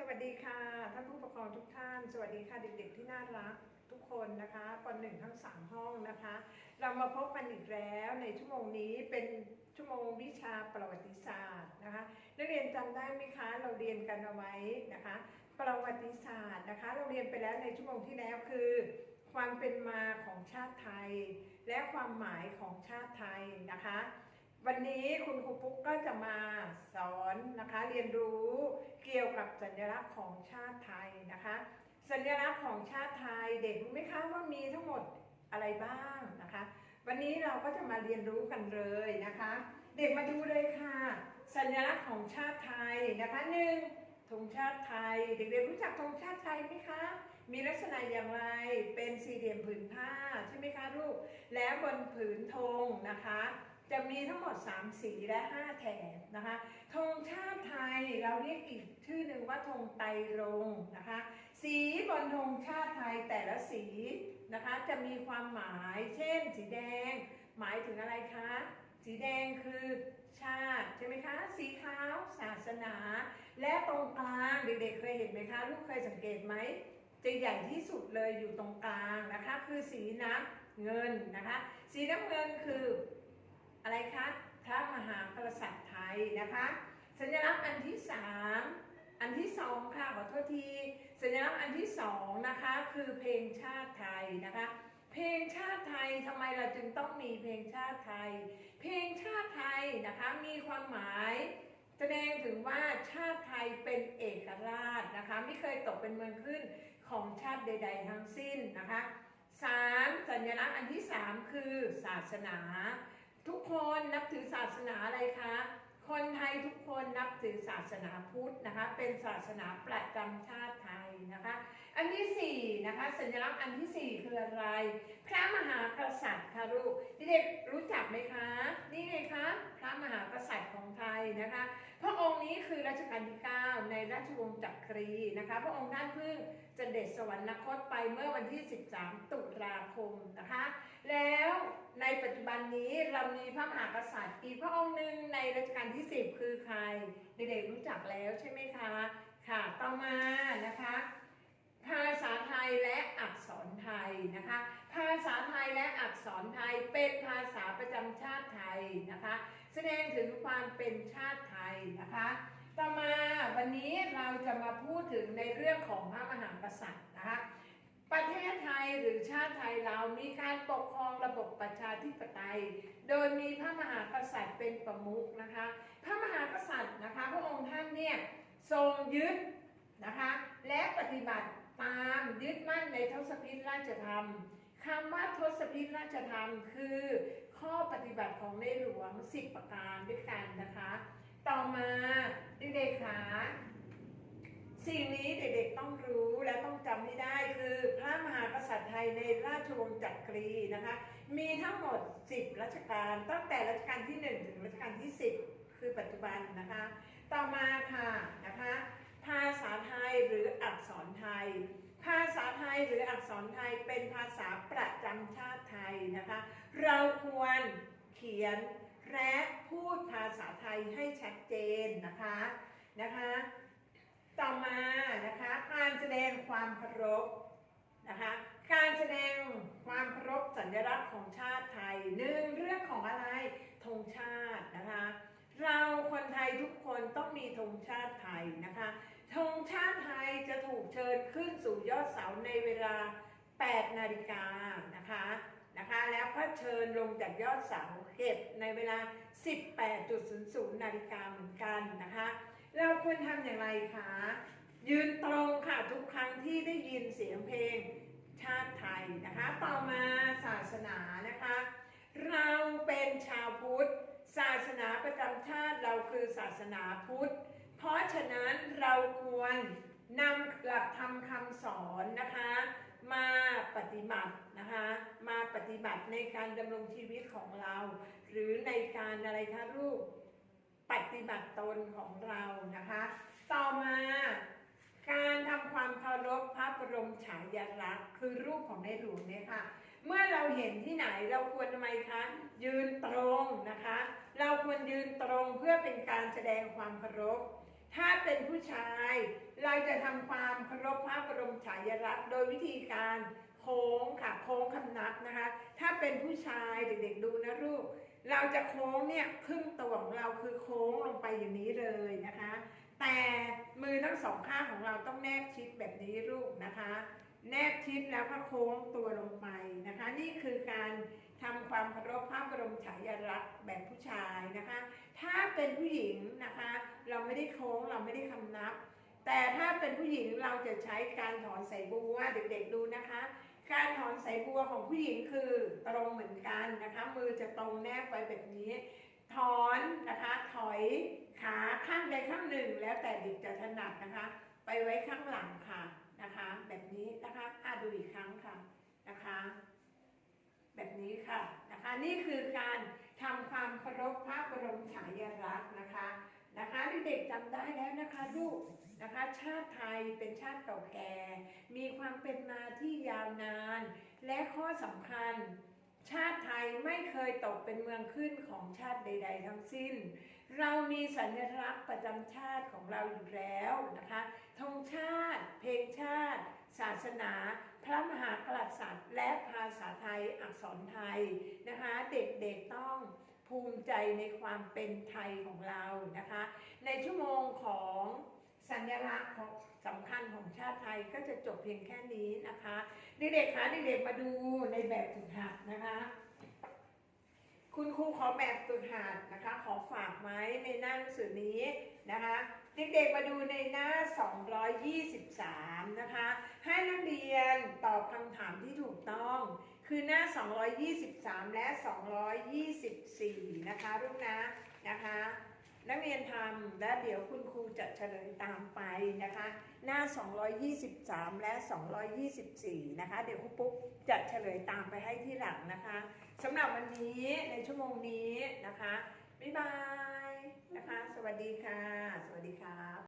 สวัสดีค่ะ ท่านผู้ปกครองทุกท่าน สวัสดีค่ะเด็กๆที่น่ารักทุกคนนะคะปหนึ่งทั้งสามห้องนะคะ เรามาพบกันอีกแล้วในชั่วโมงนี้เป็นชั่วโมงวิชาประวัติศาสตร์นะคะนักเรียนจำได้ไหมคะเราเรียนกันเอาไว้นะคะ ประวัติศาสตร์นะคะ เราเรียนไปแล้วในชั่วโมงที่แล้วคือ ความเป็นมาของชาติไทย และความหมายของชาติไทยนะคะ วันนี้คุณครูปุ๊กก็จะมาสอนนะคะเรียนรู้เกี่ยวกับสัญลักษณ์ของชาติไทยนะคะ สัญลักษณ์ของชาติไทยเด็กรู้ไหมคะว่ามีทั้งหมดอะไรบ้างนะคะ วันนี้เราก็จะมาเรียนรู้กันเลยนะคะ เด็กมาดูเลยค่ะ สัญลักษณ์ของชาติไทยนะคะหนึ่งธงชาติไทย เด็กๆรู้จักธงชาติไทยไหมคะ มีลักษณะอย่างไรเป็นสี่เหลี่ยมผืนผ้าใช่ไหมคะลูกแล้วบนผืนธงนะคะ จะมีทั้งหมด 3 สีและ 5 แถบนะคะธงชาติไทยเราเรียกอีกชื่อหนึ่งว่าธงไตรรงค์นะคะ สีบนธงชาติไทยแต่ละสีนะคะจะมีความหมายเช่น สีแดง หมายถึงอะไรคะ สีแดงคือชาติใช่ไหมคะ สีขาวศาสนา และตรงกลางเด็กๆเคยเห็นไหมคะลูกเคยสังเกตไหมจะใหญ่ที่สุดเลยอยู่ตรงกลางนะคะ คือสีน้ำเงินนะคะ สีน้ำเงินคือ อะไรคะพระมหากษัตริย์ไทยนะคะ สัญลักษณ์อันที่สามอันที่สองค่ะขอโทษที สัญลักษณ์อันที่สองนะคะคือเพลงชาติไทยนะคะ เพลงชาติไทยทำไมเราจึงต้องมีเพลงชาติไทย เพลงชาติไทยนะคะมีความหมายแสดงถึงว่าชาติไทยเป็นเอกราชนะคะไม่เคยตกเป็นเมืองขึ้นของชาติใด ๆ ทั้งสิ้นนะคะสามสัญลักษณ์อันที่สามคือศาสนา ทุกคนนับถือศาสนาอะไรคะ คนไทยทุกคนนับถือศาสนาพุทธนะคะ เป็นศาสนาประจำชาติไทยนะคะ อันที่สี่นะคะ สัญลักษณ์อันที่สี่คืออะไร พระมหากษัตริย์ค่ะลูกเด็กรู้จักไหมคะ นี่ไงคะ พระมหากษัตริย์ของไทยนะคะพ ค์นี้คือรัชกาลที่ 9 ในราชวงศ์จักรีนะคะ พระองค์ท่านเพิ่งจะเด็ดสวรรคตไปเมื่อวันที่ 13 ตุลาคมนะคะ แล้วในปัจจุบันนี้เรามีพระมหากษัตริย์อีกพระองค์หนึ่งในรัชกาลที่ 10 คือใคร เด็กๆรู้จักแล้วใช่ไหมคะ ค่ะ ต่อมานะคะภาษาไทยและอักษรไทยนะคะ ภาษาไทยและอักษรไทยเป็นภาษาประจำชาติไทยนะคะ แสดงถึงความเป็นชาติไทยนะคะ ต่อมาวันนี้เราจะมาพูดถึงในเรื่องของพระมหากษัตริย์นะคะ ประเทศไทยหรือชาติไทยเรามีการปกครองระบบประชาธิปไตย โดยมีพระมหากษัตริย์เป็นประมุขนะคะ พระมหากษัตริย์นะคะ พระองค์ท่านเนี่ยทรงยึดนะคะและปฏิบัติตามยึดมั่นในทศพิธราชธรรม คำว่าทศพิธราชธรรมคือ ข้อปฏิบัติของในหลวง 10 ประการด้วยกันนะคะ ต่อมาเด็กๆค่ะสิ่งนี้เด็กๆต้องรู้และต้องจำให้ได้คือพระมหากษัตริย์ไทยในราชวงศ์จักรีนะคะ มีทั้งหมด 10 รัชกาลตั้งแต่รัชกาลที่ 1 ถึงรัชกาลที่ 10 คือปัจจุบันนะคะ ต่อมาค่ะนะคะ ภาษาไทยหรืออักษรไทย ภาษาไทยหรืออักษรไทยเป็นภาษาประจำชาติไทยนะคะ เราควรเขียนและพูดภาษาไทยให้ชัดเจนนะคะนะคะ ต่อมานะคะการแสดงความเคารพนะคะการแสดงความเคารพสัญลักษณ์ของชาติไทยหนึ่งเรื่องของอะไรธงชาตินะคะ เราคนไทยทุกคนต้องมีธงชาติไทยนะคะ ธงชาติไทยจะถูกเชิญขึ้นสู่ยอดเสาในเวลา 8 นาฬิกานะคะนะคะ แล้วก็เชิญลงจากยอดเสาเก็บในเวลา 18.00 นาฬิกาเหมือนกันนะคะ เราควรทำอย่างไรคะ ยืนตรงค่ะ ทุกครั้งที่ได้ยินเสียงเพลงชาติไทยนะคะ ต่อมาศาสนานะคะ เราเป็นชาวพุทธ ศาสนาประจำชาติเราคือศาสนาพุทธ เพราะฉะนั้นเราควรนำหลักธรรมคำสอนนะคะ มาปฏิบัตินะคะ มาปฏิบัติในการดำรงชีวิตของเรา หรือในการอะไรคะลูกปฏิบัติตนของเรานะคะ ต่อมาการทำความเคารพพระบรมฉายาลักษณ์คือรูปของในหลวงเนี่ยค่ะ เมื่อเราเห็นที่ไหนเราควรทำไมคะยืนตรงนะคะ เราควรยืนตรงเพื่อเป็นการแสดงความเคารพ ถ้าเป็นผู้ชาย เราจะทำความเคารพพระบรมฉายาลักษณ์โดยวิธีการโค้งค่ะโค้งคำนับนะคะ ถ้าเป็นผู้ชายเด็กๆดูนะลูกเราจะโค้งเนี่ยครึ่งตัวของเราคือโค้งลงไปอย่างนี้เลยนะคะ แต่มือทั้งสองข้างของเราต้องแนบชิดแบบนี้ลูกนะคะ แนบชิดแล้วก็โค้งตัวลงไปนะคะ นี่คือการทำความเคารพพระบรมฉายาลักษณ์แบบผู้ชาย นะคะ ถ้าเป็นผู้หญิงนะคะ เราไม่ได้โค้งเราไม่ได้คำนับ แต่ถ้าเป็นผู้หญิงเราจะใช้การถอนสายบัวเด็กๆดูนะคะ การถอนสายบัวของผู้หญิงคือตรงเหมือนกันนะคะ มือจะตรงแนบไปแบบนี้ ถอนนะคะ ถอยขาข้างใดข้างหนึ่ง แล้วแต่เด็กจะถนัดนะคะ ไปไว้ข้างหลังค่ะนะคะ แบบนี้นะคะอะดูอีกครั้งค่ะนะคะ แบบนี้ค่ะนะคะ นี่คือการทำความเคารพพระบรมฉายาลักษณ์นะคะนะคะเด็กๆจำได้แล้วนะคะลูกนะคะชาติไทยเป็นชาติเก่าแก่ มีความเป็นมาที่ยาวนาน และข้อสำคัญ ชาติไทยไม่เคยตกเป็นเมืองขึ้นของชาติใด ๆ ทั้งสิ้น เรามีสัญลักษณ์ประจำชาติของเราอยู่แล้วนะคะธงชาติ เพลงชาติ ศาสนา พระมหากษัตริย์ และภาษาไทยอักษรไทยนะคะ เด็กๆต้องภูมิใจในความเป็นไทยของเรานะคะ ในชั่วโมงของสัญลักษณ์ของสำคัญของชาติไทยก็จะจบเพียงแค่นี้นะคะเด็กๆคะเด็กๆมาดูในแบบฝึกหัดนะคะ คุณครูขอแบบฝึกหัดนะคะ ขอฝากไว้ในหน้าหนังสือนี้นะคะ เด็กๆมาดูในหน้า 223 นะคะ ให้นักเรียนตอบคำถามที่ถูกต้อง คือหน้า 223 และ 224 นะคะลูกนะนะคะ นักเรียนทำและเดี๋ยวคุณครูจะเฉลยตามไปนะคะ หน้า 223 และ 224 นะคะ เดี๋ยวครูปุ๊กจะเฉลยตามไปให้ที่หลังนะคะสำหรับวันนี้ในชั่วโมงนี้นะคะ บ๊ายบายนะคะ สวัสดีค่ะ สวัสดีครับ